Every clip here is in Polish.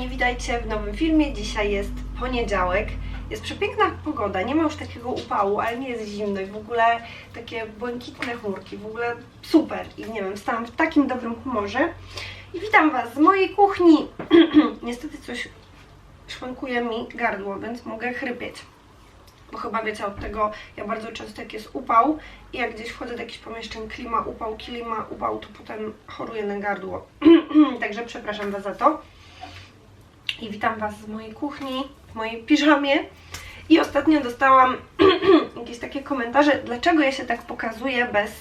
kochani, witajcie w nowym filmie. Dzisiaj jest poniedziałek. Jest przepiękna pogoda, nie ma już takiego upału, ale nie jest zimno i w ogóle takie błękitne chmurki, w ogóle super. I nie wiem, stałam w takim dobrym humorze. I witam Was z mojej kuchni. Niestety coś szwankuje mi gardło, więc mogę chrypieć. Bo chyba wiecie od tego, ja bardzo często jak jest upał i jak gdzieś wchodzę do jakichś pomieszczeń, klima, upał, klima, upał, to potem choruję na gardło. Także przepraszam Was za to. I witam Was z mojej kuchni, w mojej piżamie. I ostatnio dostałam jakieś takie komentarze, dlaczego ja się tak pokazuję bez,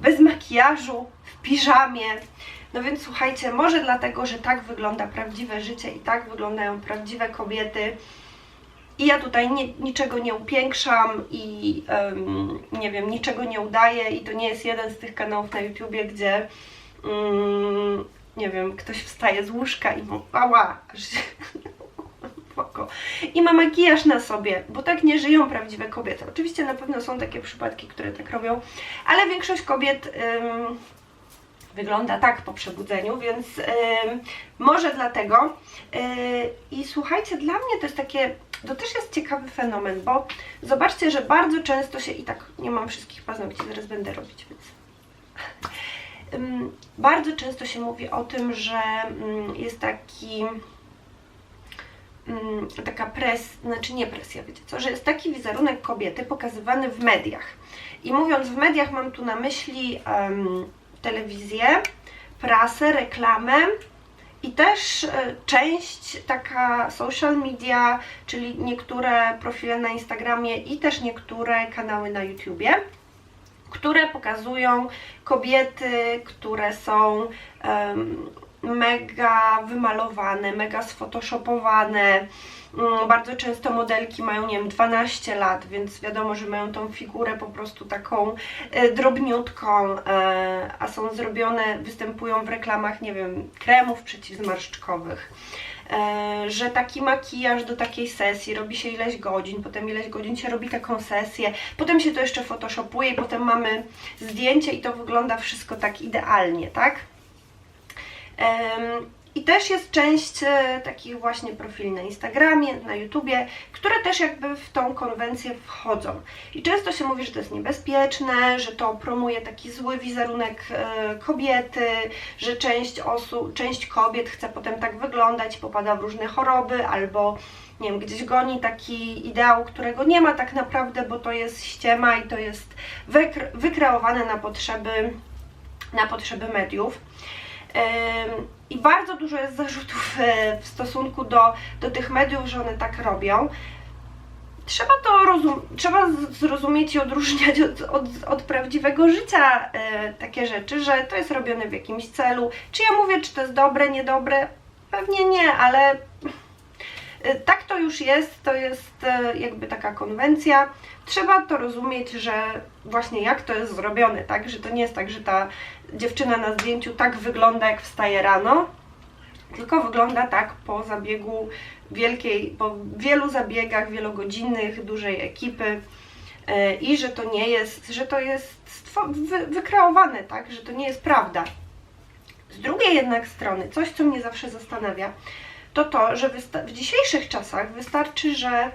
bez makijażu, w piżamie. No więc słuchajcie, może dlatego, że tak wygląda prawdziwe życie i tak wyglądają prawdziwe kobiety. I ja tutaj nie, niczego nie upiększam i em, nie wiem, niczego nie udaję i to nie jest jeden z tych kanałów na YouTubie, gdzie mm, nie wiem, ktoś wstaje z łóżka i mówi, ała. I ma makijaż na sobie, bo tak nie żyją prawdziwe kobiety. Oczywiście na pewno są takie przypadki, które tak robią, ale większość kobiet ym, wygląda tak po przebudzeniu, więc ym, może dlatego. Yy, I słuchajcie, dla mnie to jest takie, to też jest ciekawy fenomen, bo zobaczcie, że bardzo często się, i tak nie mam wszystkich paznokci, zaraz będę robić, więc bardzo często się mówi o tym, że mm, jest taki mm, taka pres, znaczy nie presja, wiecie co, że jest taki wizerunek kobiety pokazywany w mediach. I mówiąc w mediach mam tu na myśli em, telewizję, prasę, reklamę i też e, część taka social media, czyli niektóre profile na Instagramie i też niektóre kanały na YouTubie które pokazują kobiety, które są em, mega wymalowane, mega sfotoshopowane. Mm, Bardzo często modelki mają, nie wiem, 12 lat, więc wiadomo, że mają tą figurę po prostu taką e, drobniutką, e, a są zrobione, występują w reklamach, nie wiem, kremów przeciwzmarszczkowych że taki makijaż do takiej sesji robi się ileś godzin, potem ileś godzin się robi taką sesję, potem się to jeszcze photoshopuje potem mamy zdjęcie i to wygląda wszystko tak idealnie, tak? I też jest część e, takich właśnie profili na Instagramie, na YouTubie, które też jakby w tą konwencję wchodzą. I często się mówi, że to jest niebezpieczne, że to promuje taki zły wizerunek e, kobiety, że część osób, część kobiet chce potem tak wyglądać, popada w różne choroby albo nie wiem, gdzieś goni taki ideał, którego nie ma tak naprawdę, bo to jest ściema i to jest wykre- wykreowane na potrzeby, na potrzeby mediów. I bardzo dużo jest zarzutów e, w stosunku do, do tych mediów, że one tak robią. Trzeba to rozum- trzeba zrozumieć i odróżniać od, od, od prawdziwego życia e, takie rzeczy, że to jest robione w jakimś celu. Czy ja mówię, czy to jest dobre, niedobre? Pewnie nie, ale tak to już jest, to jest e, jakby taka konwencja. Trzeba to rozumieć, że właśnie jak to jest zrobione, tak? Że to nie jest tak, że ta dziewczyna na zdjęciu tak wygląda, jak wstaje rano, tylko wygląda tak po zabiegu wielkiej, po wielu zabiegach wielogodzinnych, dużej ekipy e, i że to nie jest, że to jest wy, wykreowane, tak? Że to nie jest prawda. Z drugiej jednak strony, coś co mnie zawsze zastanawia, to to, że w dzisiejszych czasach wystarczy, że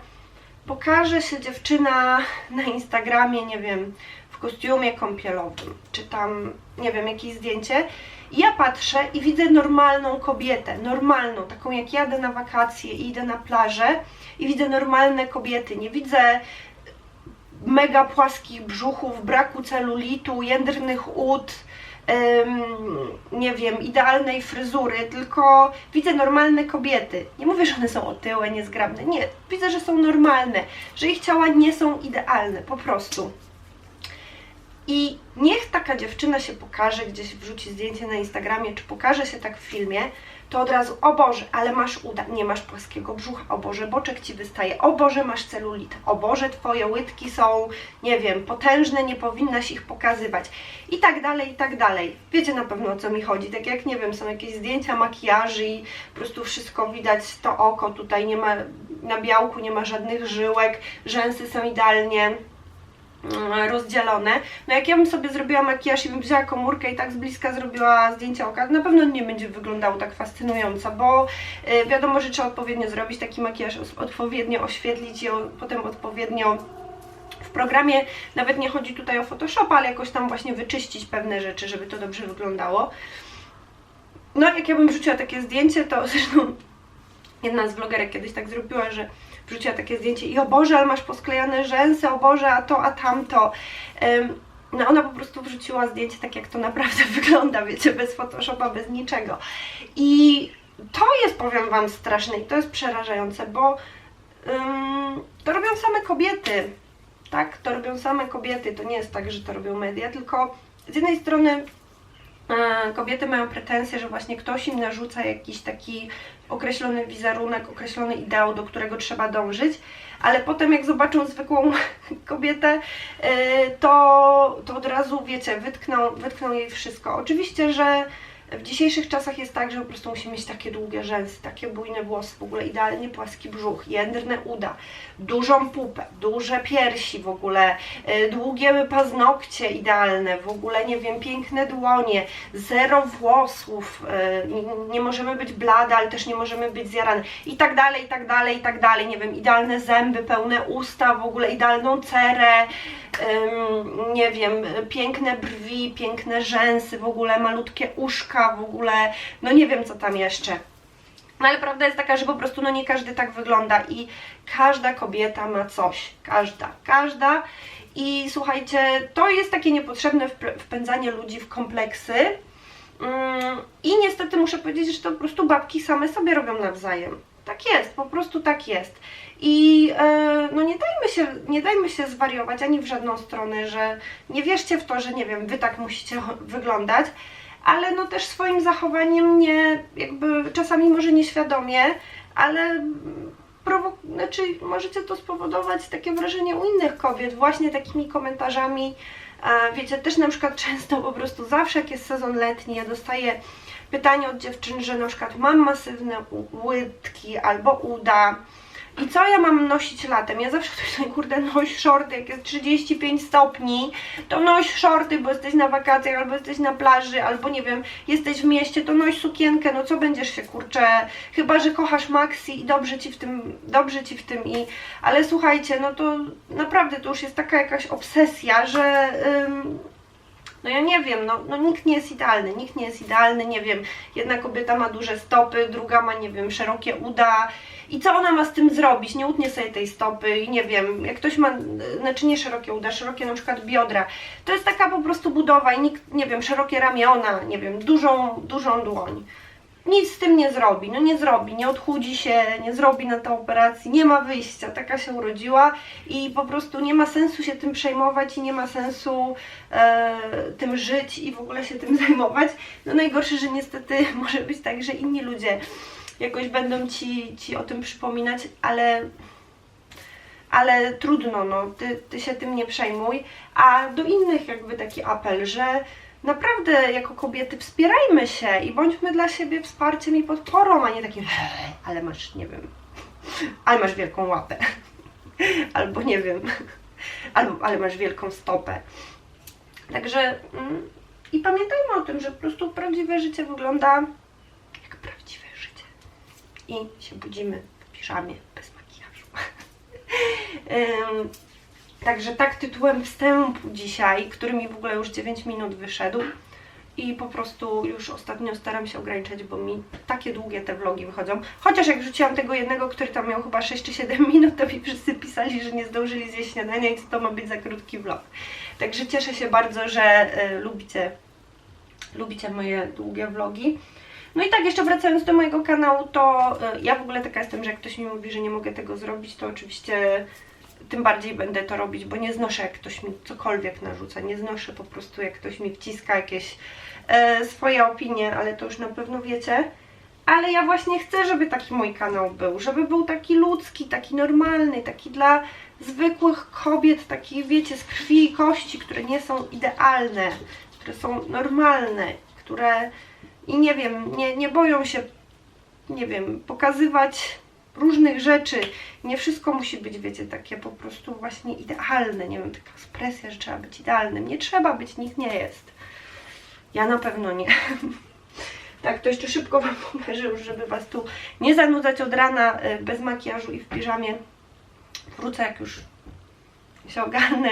pokaże się dziewczyna na Instagramie, nie wiem, w kostiumie kąpielowym, czy tam, nie wiem, jakieś zdjęcie. I ja patrzę i widzę normalną kobietę, normalną, taką jak jadę na wakacje i idę na plażę i widzę normalne kobiety, nie widzę mega płaskich brzuchów, braku celulitu, jędrnych ud, nie wiem, idealnej fryzury, tylko widzę normalne kobiety. Nie mówię, że one są otyłe, niezgrabne, nie. Widzę, że są normalne, że ich ciała nie są idealne, po prostu. I niech taka dziewczyna się pokaże, gdzieś wrzuci zdjęcie na Instagramie, czy pokaże się tak w filmie, to od razu, o Boże, ale masz uda, nie masz płaskiego brzucha, o Boże, boczek Ci wystaje, o Boże, masz celulit, o Boże, Twoje łydki są, nie wiem, potężne, nie powinnaś ich pokazywać. I tak dalej, i tak dalej. Wiecie na pewno o co mi chodzi, tak jak, nie wiem, są jakieś zdjęcia makijaży i po prostu wszystko widać, to oko, tutaj nie ma, na białku nie ma żadnych żyłek, rzęsy są idealnie rozdzielone. No jak ja bym sobie zrobiła makijaż i bym wzięła komórkę i tak z bliska zrobiła zdjęcie oka, na pewno nie będzie wyglądało tak fascynująco, bo y, wiadomo, że trzeba odpowiednio zrobić taki makijaż, odpowiednio oświetlić i potem odpowiednio w programie nawet nie chodzi tutaj o Photoshop, ale jakoś tam właśnie wyczyścić pewne rzeczy, żeby to dobrze wyglądało. No, jak ja bym wrzuciła takie zdjęcie, to zresztą jedna z vlogerek kiedyś tak zrobiła, że wrzuciła takie zdjęcie i o Boże, ale masz posklejane rzęsy, o Boże, a to, a tamto. No ona po prostu wrzuciła zdjęcie tak, jak to naprawdę wygląda, wiecie, bez Photoshopa, bez niczego. I to jest, powiem Wam, straszne i to jest przerażające, bo to robią same kobiety, tak? To robią same kobiety, to nie jest tak, że to robią media, tylko z jednej strony kobiety mają pretensje, że właśnie ktoś im narzuca jakiś taki określony wizerunek, określony ideał, do którego trzeba dążyć, ale potem jak zobaczą zwykłą kobietę, e, to, to od razu, wiecie, wytkną, wytkną jej wszystko. Oczywiście, że w dzisiejszych czasach jest tak, że po prostu musimy mieć takie długie rzęsy, takie bujne włosy, w ogóle idealnie płaski brzuch, jędrne uda, dużą pupę, duże piersi w ogóle, y, długie paznokcie idealne, w ogóle nie wiem, piękne dłonie, zero włosów, y, nie- możemy być blade, ale też nie możemy być zjarane. I tak dalej, i tak dalej, i tak dalej, nie wiem, idealne zęby, pełne usta, w ogóle idealną cerę, nie wiem, piękne brwi, piękne rzęsy, w ogóle malutkie uszka, w ogóle, no nie wiem co tam jeszcze. No ale prawda jest taka, że po prostu no nie każdy tak wygląda i każda kobieta ma coś, każda, każda. I słuchajcie, to jest takie niepotrzebne wp- wpędzanie ludzi w kompleksy. Mm, I niestety muszę powiedzieć, że to po prostu babki same sobie robią nawzajem. Tak jest, po prostu tak jest. I e, no nie dajmy się, nie dajmy się zwariować ani w żadną stronę, że nie wierzcie w to, że nie wiem, wy tak musicie wyglądać, ale no też swoim zachowaniem nie, jakby czasami może nieświadomie, ale prowo- znaczy możecie to spowodować takie wrażenie u innych kobiet, właśnie takimi komentarzami. Wiecie, też na przykład często po prostu zawsze jak jest sezon letni, ja dostaję pytanie od dziewczyn, że na przykład mam masywne łydki albo uda i co ja mam nosić latem? Ja zawsze ktoś kurde, noś shorty, jak jest 35 stopni, to noś shorty, bo jesteś na wakacjach, albo jesteś na plaży, albo nie wiem, jesteś w mieście, to noś sukienkę, no co będziesz się, kurczę, chyba, że kochasz Maxi i dobrze ci w tym, dobrze ci w tym i, ale słuchajcie, no to naprawdę to już jest taka jakaś obsesja, że... no ja nie wiem, no, no nikt nie jest idealny, nikt nie jest idealny, nie wiem, jedna kobieta ma duże stopy, druga ma, nie wiem, szerokie uda i co ona ma z tym zrobić? Nie utnie sobie tej stopy i nie wiem, jak ktoś ma, znaczy nie szerokie uda, szerokie na przykład biodra, to jest taka po prostu budowa i nikt, nie wiem, szerokie ramiona, nie wiem, dużą, dużą dłoń. Nic z tym nie zrobi, no nie zrobi, nie odchudzi się, nie zrobi na to operacji, nie ma wyjścia, taka się urodziła i po prostu nie ma sensu się tym przejmować i nie ma sensu e, tym żyć i w ogóle się tym zajmować. No najgorsze, że niestety może być tak, że inni ludzie jakoś będą ci, ci o tym przypominać, ale ale trudno, no, ty, ty się tym nie przejmuj. A do innych jakby taki apel, że naprawdę jako kobiety wspierajmy się i bądźmy dla siebie wsparciem i podporą, a nie takim, ale masz, nie wiem, ale masz wielką łapę, albo nie wiem, albo, ale masz wielką stopę. Także mm, i pamiętajmy o tym, że po prostu prawdziwe życie wygląda jak prawdziwe życie. I się budzimy w piżamie bez makijażu. Także tak tytułem wstępu dzisiaj, który mi w ogóle już 9 minut wyszedł. I po prostu już ostatnio staram się ograniczać, bo mi takie długie te vlogi wychodzą. Chociaż jak rzuciłam tego jednego, który tam miał chyba 6 czy 7 minut, to mi wszyscy pisali, że nie zdążyli zjeść śniadania i to ma być za krótki vlog. Także cieszę się bardzo, że e, lubicie, lubicie moje długie vlogi. No i tak, jeszcze wracając do mojego kanału, to e, ja w ogóle taka jestem, że jak ktoś mi mówi, że nie mogę tego zrobić, to oczywiście tym bardziej będę to robić, bo nie znoszę jak ktoś mi cokolwiek narzuca, nie znoszę po prostu jak ktoś mi wciska jakieś e, swoje opinie, ale to już na pewno wiecie. Ale ja właśnie chcę, żeby taki mój kanał był, żeby był taki ludzki, taki normalny, taki dla zwykłych kobiet, takich wiecie, z krwi i kości, które nie są idealne, które są normalne, które i nie wiem, nie, nie boją się, nie wiem, pokazywać różnych rzeczy. Nie wszystko musi być, wiecie, takie po prostu właśnie idealne. Nie wiem, taka ekspresja, że trzeba być idealnym. Nie trzeba być, nikt nie jest. Ja na pewno nie. Tak, to jeszcze szybko Wam pokażę już, żeby Was tu nie zanudzać od rana y, bez makijażu i w piżamie. Wrócę jak już się ogarnę,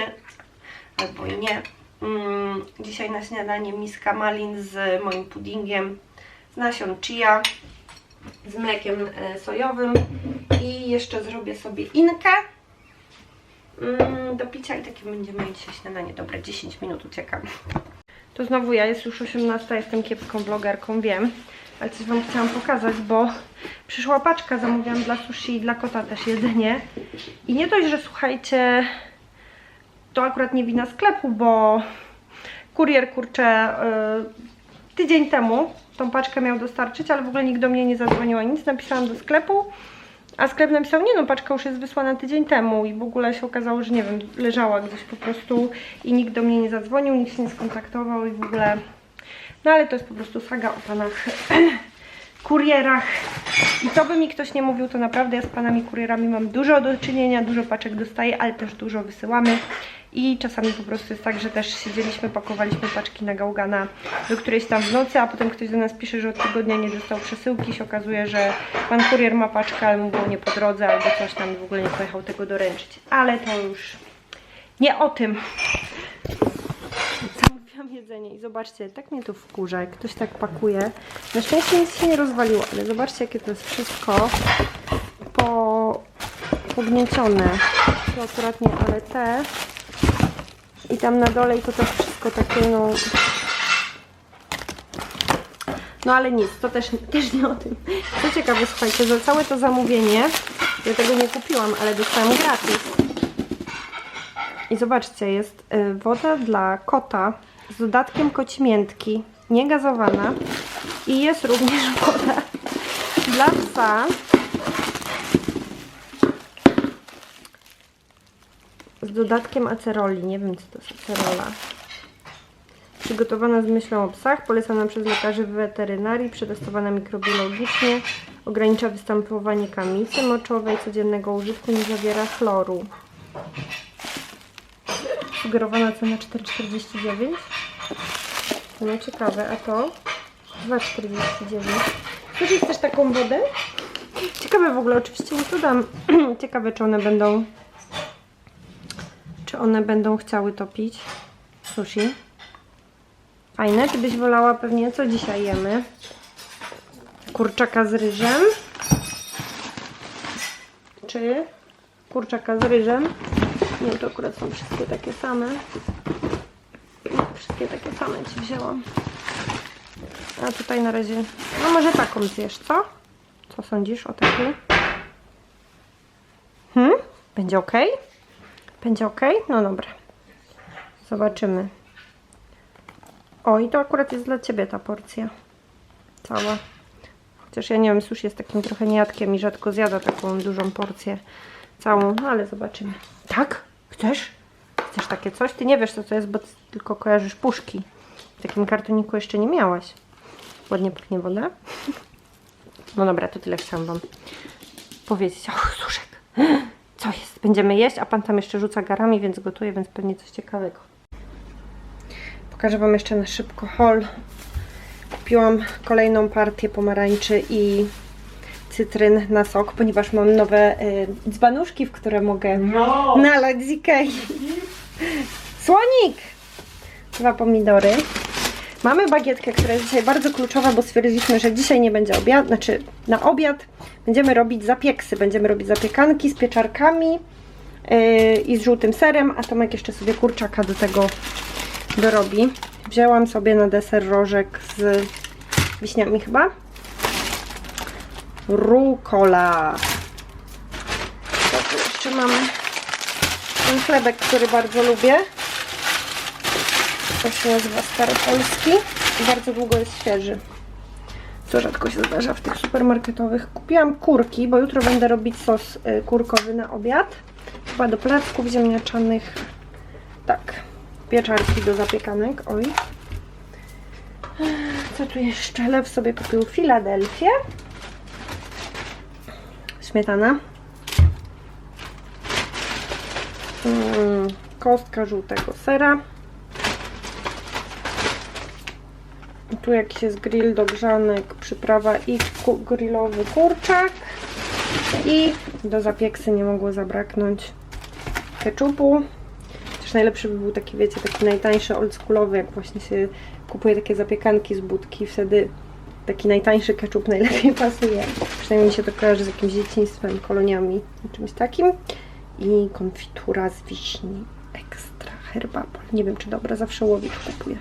albo i nie. Mm, dzisiaj na śniadanie miska malin z moim puddingiem z nasion chia, z mlekiem e, sojowym i jeszcze zrobię sobie inkę mm, do picia i takie będziemy mieć śniadanie. Dobra, 10 minut uciekam. To znowu ja, jest już 18, jestem kiepską vlogerką, wiem. Ale coś Wam chciałam pokazać, bo przyszła paczka, zamówiłam dla sushi i dla kota też jedzenie. I nie dość, że słuchajcie, to akurat nie wina sklepu, bo kurier, kurczę, yy, tydzień temu tą paczkę miał dostarczyć, ale w ogóle nikt do mnie nie zadzwonił, ani nic. Napisałam do sklepu, a sklep napisał, nie no, paczka już jest wysłana tydzień temu i w ogóle się okazało, że nie wiem, leżała gdzieś po prostu i nikt do mnie nie zadzwonił, nikt się nie skontaktował i w ogóle... No ale to jest po prostu saga o panach kurierach. I to by mi ktoś nie mówił, to naprawdę ja z panami kurierami mam dużo do czynienia, dużo paczek dostaję, ale też dużo wysyłamy. I czasami po prostu jest tak, że też siedzieliśmy, pakowaliśmy paczki na gałgana do którejś tam w nocy, a potem ktoś do nas pisze, że od tygodnia nie dostał przesyłki. się okazuje, że pan kurier ma paczkę, ale mu było nie po drodze albo coś tam w ogóle nie pojechał tego doręczyć. Ale to już nie o tym. Zamówiłam jedzenie i zobaczcie, tak mnie to wkurza, jak ktoś tak pakuje. Na szczęście nic się nie rozwaliło, ale zobaczcie, jakie to jest wszystko po, pogniecione. To akurat nie, ale te i tam na dole to też wszystko takie no... No ale nic, to też, też nie o tym. Co ciekawe, słuchajcie, za całe to zamówienie, ja tego nie kupiłam, ale dostałam gratis. I zobaczcie, jest y, woda dla kota z dodatkiem kocimiętki, niegazowana. I jest również woda dla psa dodatkiem aceroli. Nie wiem, co to jest acerola. Przygotowana z myślą o psach, polecana przez lekarzy weterynarii, przetestowana mikrobiologicznie, ogranicza występowanie kamicy moczowej, codziennego użytku, nie zawiera chloru. Sugerowana cena 4,49. No ciekawe, a to 2,49. Ktoś chcesz taką wodę? Ciekawe w ogóle, oczywiście mu to dam. Ciekawe, czy one będą czy one będą chciały topić sushi. Fajne. Ty byś wolała pewnie, co dzisiaj jemy? Kurczaka z ryżem. Czy kurczaka z ryżem? Nie, to akurat są wszystkie takie same. Wszystkie takie same Ci wzięłam. A tutaj na razie, no może taką zjesz, co? Co sądzisz o takiej? Hmm? Będzie ok? Będzie ok? No dobra. Zobaczymy. O, i to akurat jest dla Ciebie ta porcja. Cała. Chociaż ja nie wiem, sushi jest takim trochę niejadkiem i rzadko zjada taką dużą porcję całą, no ale zobaczymy. Tak? Chcesz? Chcesz takie coś? Ty nie wiesz co to jest, bo ty tylko kojarzysz puszki. W takim kartoniku jeszcze nie miałaś. Ładnie pachnie woda. No dobra, to tyle chciałam Wam powiedzieć. Och, suszek. Co jest? Będziemy jeść, a Pan tam jeszcze rzuca garami, więc gotuje, więc pewnie coś ciekawego. Pokażę Wam jeszcze na szybko haul. Kupiłam kolejną partię pomarańczy i cytryn na sok, ponieważ mam nowe y, dzbanuszki, w które mogę No! nalać z Ikei. Słonik! Dwa pomidory. Mamy bagietkę, która jest dzisiaj bardzo kluczowa, bo stwierdziliśmy, że dzisiaj nie będzie obiad, znaczy na obiad będziemy robić zapieksy. Będziemy robić zapiekanki z pieczarkami yy, i z żółtym serem, a Tomek jeszcze sobie kurczaka do tego dorobi. Wzięłam sobie na deser rożek z wiśniami chyba. Rukola. Co tu jeszcze mamy? Ten chlebek, który bardzo lubię. To się nazywa staropolski. Bardzo długo jest świeży. Co rzadko się zdarza w tych supermarketowych. Kupiłam kurki, bo jutro będę robić sos y, kurkowy na obiad. Chyba do placków ziemniaczanych. Tak. Pieczarki do zapiekanek. Oj. Co tu jeszcze? Lew sobie kupił Filadelfię. śmietana. Mm, Kostka żółtego sera. Tu jakiś jest grill do grzanek, przyprawa i ku- grillowy kurczak. I do zapieksy nie mogło zabraknąć keczupu. Też najlepszy by był taki, wiecie, taki najtańszy, oldschoolowy, jak właśnie się kupuje takie zapiekanki z budki, wtedy taki najtańszy keczup najlepiej pasuje. Przynajmniej mi się to kojarzy z jakimś dzieciństwem, koloniami czymś takim. I konfitura z wiśni ekstra herbapol. Nie wiem, czy dobra, zawsze łowicz kupuję.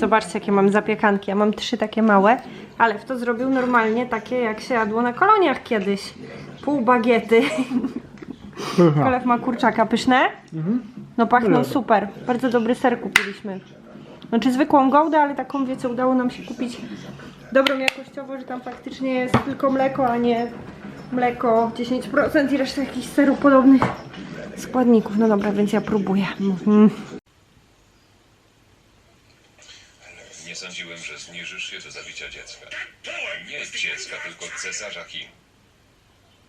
Zobaczcie, jakie mam zapiekanki. Ja mam trzy takie małe, ale w to zrobił normalnie takie, jak się jadło na koloniach kiedyś. Pół bagiety. Kolew ma kurczaka. Pyszne? No pachną super. Bardzo dobry ser kupiliśmy. Znaczy zwykłą gołdę, ale taką wiecie, udało nam się kupić dobrą jakościowo, że tam faktycznie jest tylko mleko, a nie mleko 10% i reszta jakichś serów podobnych składników. No dobra, więc ja próbuję. Mhm. Nie sądziłem, że zniżysz się do zabicia dziecka. Nie dziecka, tylko cesarza Kim.